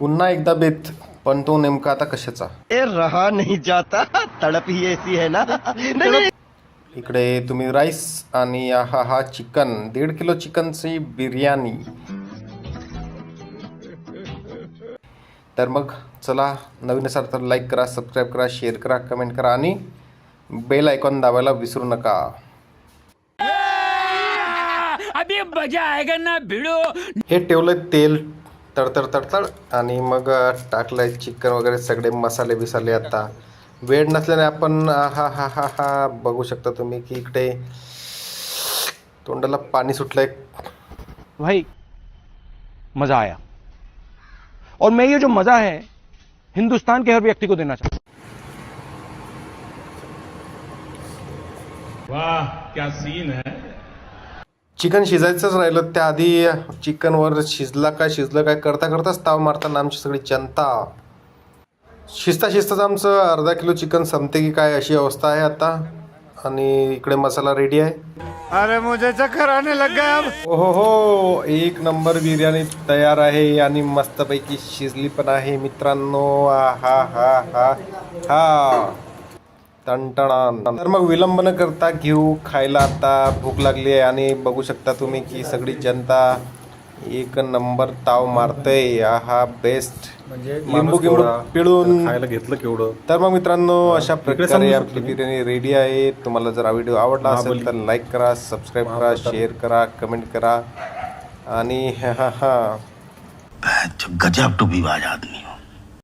पुन्हा एकदा बेत पण तो नेमका आता कशाचा? ए रहा नहीं जाता. तड़प ही ऐसी है ना. इकडे तुम्ही राईस आणि हा हा चिकन दीड किलो चिकनची बिर्याणी. तर मग चला नवीन असाल तर लाईक करा सबस्क्राईब करा शेअर करा कमेंट करा आणि बेल आयकॉन दाबायला विसरू नका. अभी मजा आएगा ना भिड़ो. हे ठेवलं तेल. तडतड तडतड आणि मग चिकन वगैरे सगळे मसाले बिसाले आता. वेळ नसल्याने आपण हा हा हा हा बघू शकता तुम्ही की इकडे तोंडाला पाणी सुटलंय. भाई मज़ा आया. और मैं ये जो मज़ा है हिंदुस्तान के हर व्यक्ति को देना चाहता वाह क्या सीन है। चिकन शिजायचंच राहिलं. त्याआधी चिकनवर शिजला काय शिजलं काय करता करताच ताव मारताना आमची सगळी जनता. शिजता शिजताच आमचं अर्धा किलो चिकन संपते की काय अशी अवस्था आहे आता. आणि इकडे मसाला रेडी आहे. अरे मुझे चक्कर आने लग गया अब. हो हो हो एक नंबर बिर्याणी तयार आहे आणि मस्तपैकी शिजली पण आहे मित्रांनो. हा हा हा हा. टणटणान तर मग विलंब न करता घेऊ खायला आता भूक लागली आहे आणि बघू शकता तुम्ही की सगळी जनता एक नंबर ताव मारतय. हा बेस्ट म्हणजे लिंबू केवढा, पिळून. खायला घेतलं केवढं? तर मग मित्रांनो अशा प्रकारे आपली. बिर्याणी रेडी आहे. तुम्हाला जर हा व्हिडिओ आवडला असेल तर लाईक करा सबस्क्राईब करा शेअर करा कमेंट करा. आणि हा हा. हा गजब टू आदमी